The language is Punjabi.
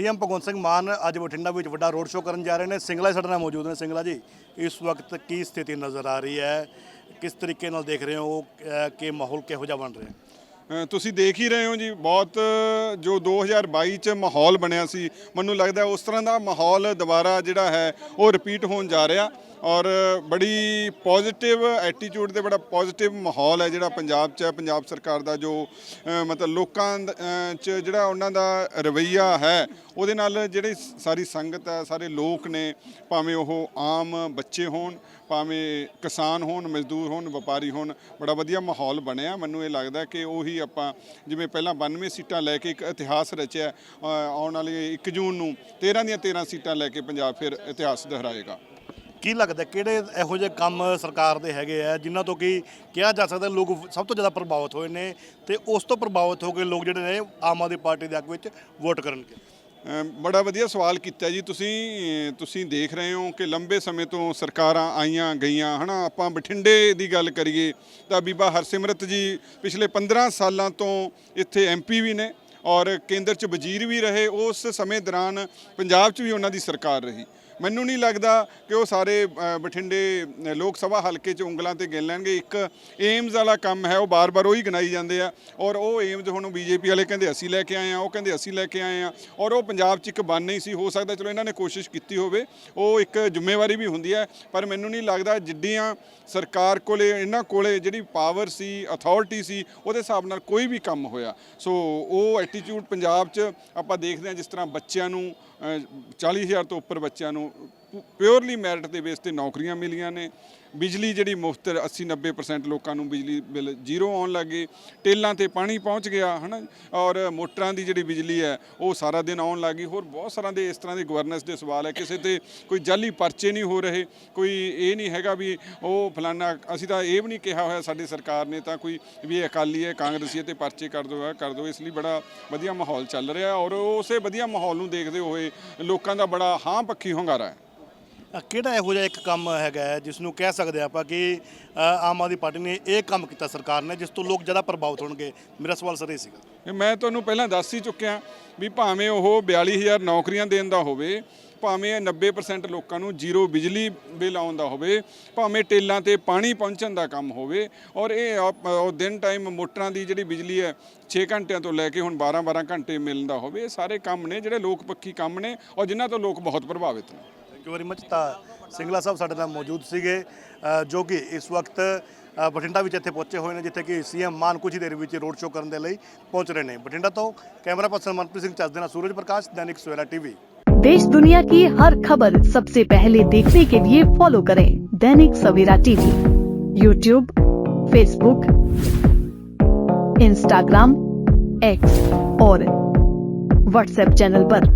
ਸੀਐਮ ਭਗਵੰਤ ਸਿੰਘ ਮਾਨ ਅੱਜ ਬਠਿੰਡਾ ਵਿੱਚ ਵੱਡਾ ਰੋਡ ਸ਼ੋਅ ਕਰਨ ਜਾ ਰਹੇ ਨੇ। ਸਿੰਗਲਾ ਸਾਡੇ ਨਾਲ ਮੌਜੂਦ ਨੇ। ਸਿੰਗਲਾ ਜੀ, ਇਸ ਵਕਤ ਕੀ ਸਥਿਤੀ ਨਜ਼ਰ ਆ ਰਹੀ ਹੈ? ਕਿਸ ਤਰੀਕੇ ਨਾਲ ਦੇਖ ਰਹੇ ਹੋ? ਕਿ ਮਾਹੌਲ ਕਿਹੋ ਜਿਹਾ ਬਣ ਰਿਹਾ? ਹੈ ਤੁਸੀਂ ਦੇਖ ਹੀ ਰਹੇ ਹੋ ਜੀ, ਬਹੁਤ ਜੋ 2022 ਚ ਮਾਹੌਲ ਬਣਿਆ ਸੀ, ਮੈਨੂੰ ਲੱਗਦਾ ਉਸ ਤਰ੍ਹਾਂ ਦਾ ਮਾਹੌਲ ਦੁਬਾਰਾ ਜਿਹੜਾ ਹੈ, ਉਹ ਰਿਪੀਟ ਹੋਣ ਜਾ ਰਿਹਾ। ਔਰ ਬੜੀ ਪੋਜ਼ਿਟਿਵ ਐਟੀਟਿਊਡ ਤੇ ਬੜਾ ਪੋਜ਼ਿਟਿਵ ਮਾਹੌਲ ਹੈ ਜਿਹੜਾ ਪੰਜਾਬ 'ਚ ਹੈ, ਪੰਜਾਬ ਸਰਕਾਰ ਦਾ ਜੋ ਮਤਲਬ ਲੋਕਾਂ 'ਚ ਜਿਹੜਾ ਉਹਨਾਂ ਦਾ ਰਵਈਆ ਹੈ ਉਹਦੇ ਨਾਲ ਜਿਹੜੇ ਸਾਰੀ ਸੰਗਤ ਹੈ ਸਾਰੇ ਲੋਕ ਨੇ, ਭਾਵੇਂ ਉਹ ਆਮ ਬੱਚੇ ਹੋਣ, ਭਾਵੇਂ ਕਿਸਾਨ ਹੋਣ, ਮਜ਼ਦੂਰ ਹੋਣ, ਵਪਾਰੀ ਹੋਣ, ਬੜਾ ਵਧੀਆ ਮਾਹੌਲ ਬਣਿਆ। ਮੈਨੂੰ ਇਹ ਲੱਗਦਾ ਕਿ ਉਹੀ ਆਪਾਂ ਜਿਵੇਂ ਪਹਿਲਾਂ 92 ਸੀਟਾਂ ਲੈ ਕੇ ਇੱਕ ਇਤਿਹਾਸ ਰਚਿਆ ਆਉਣ ਵਾਲੀ 1 ਜੂਨ ਨੂੰ 13 ਦੀਆਂ 13 ਸੀਟਾਂ ਲੈ ਕੇ ਪੰਜਾਬ ਫਿਰ ਇਤਿਹਾਸ ਦੁਹਰਾਏਗਾ। ਕੀ ਲੱਗਦਾ, ਕਿਹੜੇ ਇਹੋ ਜਿਹੇ ਕੰਮ ਸਰਕਾਰ ਦੇ ਹੈਗੇ ਆ, ਜਿਨ੍ਹਾਂ ਤੋਂ ਕਿ ਕਿਹਾ ਜਾ ਸਕਦਾ, ਲੋਕ ਸਭ ਤੋਂ ਜ਼ਿਆਦਾ ਪ੍ਰਭਾਵਿਤ ਹੋਏ ਨੇ ਤੇ ਉਸ ਤੋਂ ਪ੍ਰਭਾਵਿਤ ਹੋ ਕੇ ਲੋਕ ਜਿਹੜੇ ਨੇ ਆਮ ਆਦਮੀ ਪਾਰਟੀ ਦੇ ਹੱਕ ਵਿੱਚ ਵੋਟ ਕਰਨਗੇ? ਬੜਾ ਵਧੀਆ ਸਵਾਲ ਕੀਤਾ ਜੀ। ਤੁਸੀਂ ਤੁਸੀਂ ਦੇਖ ਰਹੇ ਹੋ ਕਿ ਲੰਬੇ ਸਮੇਂ ਤੋਂ ਸਰਕਾਰਾਂ ਆਈਆਂ ਗਈਆਂ। ਹਨਾ, ਆਪਾਂ ਬਠਿੰਡੇ ਦੀ ਗੱਲ ਕਰੀਏ ਤਾਂ ਬੀਬਾ ਹਰਸਿਮਰਤ ਜੀ ਪਿਛਲੇ 15 ਸਾਲਾਂ ਤੋਂ ਇੱਥੇ ਐਮਪੀ ਵੀ ਨੇ ਔਰ ਕੇਂਦਰ 'ਚ ਵਜ਼ੀਰ ਵੀ ਰਹੇ। ਉਸ ਸਮੇਂ ਦੌਰਾਨ ਪੰਜਾਬ 'ਚ ਵੀ ਉਹਨਾਂ ਦੀ ਸਰਕਾਰ ਰਹੀ। ਮੈਨੂੰ ਨਹੀਂ ਲੱਗਦਾ ਕਿ ਉਹ ਸਾਰੇ ਬਠਿੰਡੇ ਲੋਕ ਸਭਾ ਹਲਕੇ 'ਚ ਉਂਗਲਾਂ ਤੇ ਗਿਣ ਲੈਣਗੇ। ਇੱਕ ਏਮਜ਼ ਵਾਲਾ ਕੰਮ ਹੈ, ਉਹ ਬਾਰ-ਬਾਰ ਉਹੀ ਗਿਣਾਈ ਜਾਂਦੇ ਆ। ਔਰ ਉਹ ਏਮਜ਼ ਹੁਣ ਬੀਜੇਪੀ ਵਾਲੇ ਕਹਿੰਦੇ ਅਸੀਂ ਲੈ ਕੇ ਆਏ ਆ, ਉਹ ਕਹਿੰਦੇ ਅਸੀਂ ਲੈ ਕੇ ਆਏ ਆ। ਔਰ ਉਹ ਪੰਜਾਬ 'ਚ ਇੱਕ ਬਣ ਨਹੀਂ ਸੀ, ਹੋ ਸਕਦਾ ਚਲੋ ਇਹਨਾਂ ਨੇ ਕੋਸ਼ਿਸ਼ ਕੀਤੀ ਹੋਵੇ। ਉਹ ਇੱਕ ਜ਼ਿੰਮੇਵਾਰੀ ਵੀ ਹੁੰਦੀ ਹੈ, ਪਰ ਮੈਨੂੰ ਨਹੀਂ ਲੱਗਦਾ ਜਿੱਡੀਆਂ ਸਰਕਾਰ ਕੋਲੇ, ਇਹਨਾਂ ਕੋਲੇ ਜਿਹੜੀ ਪਾਵਰ ਸੀ, ਅਥਾਰਟੀ ਸੀ, ਉਹਦੇ ਹਿਸਾਬ ਨਾਲ ਕੋਈ ਵੀ ਕੰਮ ਹੋਇਆ। ਸੋ ਉਹ ਐਟੀਟਿਊਡ ਪੰਜਾਬ 'ਚ ਆਪਾਂ ਦੇਖਦੇ ਹਾਂ ਜਿਸ ਤਰ੍ਹਾਂ ਬੱਚਿਆਂ ਨੂੰ 40000 ਤੋਂ ਉੱਪਰ ਬੱਚਿਆਂ ਨੂੰ ਪਿਓਰਲੀ ਮੈਰਿਟ ਦੇ ਬੇਸ ਤੇ ਨੌਕਰੀਆਂ ਮਿਲੀਆਂ ਨੇ। ਬਿਜਲੀ ਜਿਹੜੀ ਮੁਫਤ 80 90% ਲੋਕਾਂ ਨੂੰ ਬਿਜਲੀ ਬਿੱਲ ਜ਼ੀਰੋ ਆਉਣ ਲੱਗੇ ਟੇਲਾਂ ਤੇ ਪਾਣੀ ਪਹੁੰਚ ਗਿਆ, ਹਨਾ? ਔਰ ਮੋਟਰਾਂ ਦੀ ਜਿਹੜੀ ਬਿਜਲੀ ਹੈ, ਉਹ ਸਾਰਾ ਦਿਨ ਆਉਣ ਲੱਗੀ ਹੋਰ ਬਹੁਤ ਸਾਰਿਆਂ ਦੇ ਇਸ ਤਰ੍ਹਾਂ ਦੇ ਗਵਰਨੈਂਸ ਦੇ ਸਵਾਲ ਹੈ। ਕਿਸੇ ਤੇ ਕੋਈ ਜਾਲੀ ਪਰਚੇ ਨਹੀਂ ਹੋ ਰਹੇ। ਕੋਈ ਇਹ ਨਹੀਂ ਹੈਗਾ ਵੀ ਉਹ ਫਲਾਨਾ, ਅਸੀਂ ਤਾਂ ਇਹ ਵੀ ਨਹੀਂ ਕਿਹਾ ਹੋਇਆ ਸਾਡੀ ਸਰਕਾਰ ਨੇ ਤਾਂ ਕੋਈ ਵੀ ਅਕਾਲੀ ਹੈ, ਕਾਂਗਰਸੀ ਹੈ ਤੇ ਪਰਚੇ ਕਰ ਦੋ ਹੈ ਕਰ ਦੋ। ਇਸ ਲਈ ਬੜਾ ਵਧੀਆ ਮਾਹੌਲ ਚੱਲ ਰਿਹਾ। ਔਰ ਉਸੇ ਵਧੀਆ ਮਾਹੌਲ ਨੂੰ ਦੇਖਦੇ ਹੋਏ ਲੋਕਾਂ ਦਾ ਬੜਾ ਹਾਂ ਪੱਖੀ ਹੁੰਗਾਰਾ ਹੈ। ਅ, ਕਿਹੜਾ ਇਹੋ ਜਿਹਾ ਇੱਕ ਕੰਮ ਹੈਗਾ ਹੈ ਜਿਸ ਨੂੰ ਕਹਿ ਸਕਦੇ ਆਪਾਂ ਕਿ ਅ, ਆਮ ਆਦਮੀ ਪਾਰਟੀ ਨੇ ਇਹ ਕੰਮ ਕੀਤਾ ਸਰਕਾਰ ਨੇ ਜਿਸ ਤੋਂ ਲੋਕ ਜ਼ਿਆਦਾ ਪ੍ਰਭਾਵਿਤ ਹੋਣਗੇ? ਮੇਰਾ ਸਵਾਲ ਸਰ ਇਹ ਸੀਗਾ। ਇਹ ਮੈਂ ਤੁਹਾਨੂੰ ਪਹਿਲਾਂ ਦੱਸ ਹੀ ਚੁੱਕਿਆ ਵੀ ਭਾਵੇਂ ਉਹ 42000 ਨੌਕਰੀਆਂ ਦੇਣ ਦਾ ਹੋਵੇ ਭਾਵੇਂ ਇਹ 90% ਲੋਕਾਂ ਨੂੰ ਜ਼ੀਰੋ ਬਿਜਲੀ ਬਿੱਲ ਆਉਣ ਦਾ ਹੋਵੇ ਭਾਵੇਂ ਟੇਲਾਂ ਤੇ ਪਾਣੀ ਪਹੁੰਚਣ ਦਾ ਕੰਮ ਹੋਵੇ ਔਰ ਇਹ ਆਪ- ਉਹ ਦਿਨ ਟਾਈਮ ਮੋਟਰਾਂ ਦੀ ਜਿਹੜੀ ਬਿਜਲੀ ਹੈ 6 ਘੰਟਿਆਂ ਤੋਂ ਲੈ ਕੇ ਹੁਣ 12-12 ਘੰਟੇ ਮਿਲਣ ਦਾ ਹੋਵੇ ਇਹ ਸਾਰੇ ਕੰਮ ਨੇ ਜਿਹੜੇ ਲੋਕ ਪੱਖੀ ਕੰਮ ਨੇ ਔਰ ਜਿਨ੍ਹਾਂ ਤੋਂ ਲੋਕ ਬਹੁਤ ਪ੍ਰਭਾਵਿਤ ਨੇ। ਯੂ ਵੈਰੀ ਮਚ ਤਾਂ ਸਿੰਗਲਾ ਸਾਹਿਬ ਸਾਡੇ ਨਾਲ ਮੌਜੂਦ ਸੀਗੇ ਅ, ਜੋ ਕਿ ਇਸ ਵਕਤ ਅ, ਬਠਿੰਡਾ ਵਿੱਚ ਇੱਥੇ ਪਹੁੰਚੇ ਹੋਏ ਨੇ ਜਿੱਥੇ ਕਿ ਸੀਐਮ ਮਾਨ ਕੁਝ ਹੀ ਦੇਰ ਵਿੱਚ ਰੋਡ ਸ਼ੋਅ ਕਰਨ ਦੇ ਲਈ ਪਹੁੰਚ ਰਹੇ ਨੇ ਬਠਿੰਡਾ ਤੋਂ ਕੈਮਰਾ ਪਰਸਨ ਮਨਪ੍ਰੀਤ ਸਿੰਘ ਚੱਜ ਦੇ ਨਾਲ ਸੂਰਜ ਪ੍ਰਕਾਸ਼ ਦੈਨਿਕ ਸਵੇਰਾ ਟੀਵੀ देश दुनिया की हर खबर सबसे पहले देखने के लिए फॉलो करें Dainik Savera TV YouTube Facebook Instagram X और व्हाट्सएप चैनल पर।